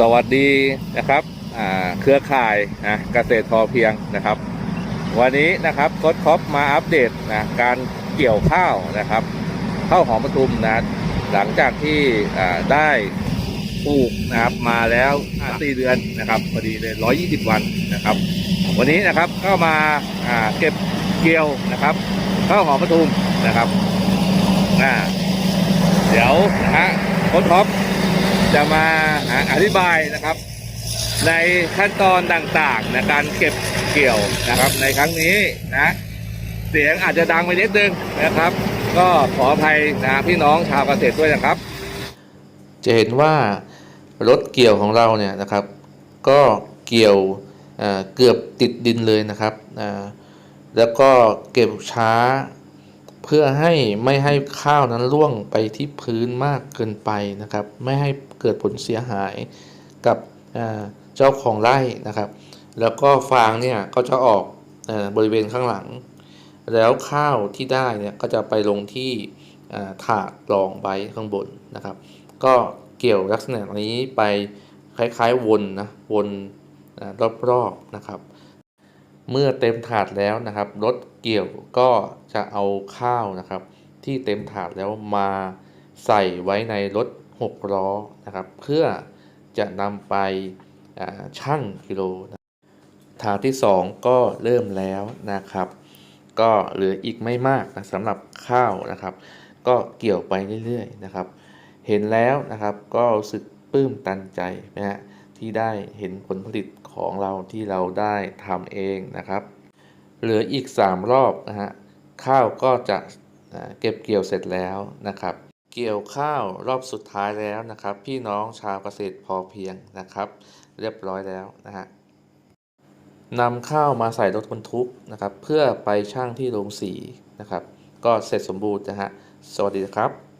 สวัสดีนะครับเครือข่ายนะเกษตรพอเพียงนะครับ วันนี้นะครับโค้ดคอปมาอัปเดตนะการเกี่ยวข้าวนะครับข้าวหอมปทุมนะหลังจากที่ได้ปลูกนะครับมาแล้วสี่เดือนนะครับพอดีเลย120วันนะครับ วันนี้นะครับก็มาเก็บเกี่ยวนะครับข้าวหอมปทุมนะครับอ่าเดี๋ยวนะฮะโค้ดคอป จะมาอธิบายนะครับ ในขั้นตอนต่างๆในการเก็บเกี่ยวนะครับ ในครั้งนี้นะ เสียงอาจจะดังไปนิดนึงนะครับ ก็ขออภัยนะพี่น้องชาวเกษตรด้วยนะครับ จะเห็นว่ารถเกี่ยวของเราเนี่ยนะครับ ก็เกี่ยวเเกือบติดดินเลยนะครับแล้วก็เก็บช้า เพื่อให้ไม่ให้ข้าวนั้นร่วงไปที่พื้นมากเกินไปนะครับ ไม่ให้เกิดผลเสียหายกับเจ้าของไร่นะครับ แล้วก็ฟางเนี่ยก็จะออกอบริเวณข้างหลัง แล้วข้าวที่ได้เนี่ยก็จะไปลงที่ถาดรองไว้ข้างบนนะครับ ก็เกี่ยวลักษณะนี้ไปคล้ายๆวนนะวนอรอบๆนะครับ เมื่อเต็มถาดแล้วนะครับรถเกี่ยวก็จะเอาข้าวนะครับ ที่เต็มถาดแล้วมาใส่ไว้ในรถหกล้อนะครับ เพื่อจะนำไปชั่งกิโลนะถาดที่ 2 ก็เริ่มแล้วนะครับ ก็เหลืออีกไม่มากนะสำหรับข้าวนะครับ ก็เกี่ยวไปเรื่อยๆนะครับ เห็นแล้วนะครับก็รู้สึกปลื้มตันใจนะฮะ ที่ได้เห็นผลผลิตของเราที่เราได้ทำเองนะครับ เหลืออีก 3 รอบนะฮะข้าวก็จะเก็บเกี่ยวเสร็จแล้วนะครับ เกี่ยวข้าวรอบสุดท้ายแล้วนะครับ พี่น้องชาวเกษตรพอเพียงนะครับ เรียบร้อยแล้วนะฮะนำข้าวมาใส่รถบรรทุกนะครับ เพื่อไปช่างที่โรงสีนะครับ ก็เสร็จสมบูรณ์นะฮะสวัสดีครับ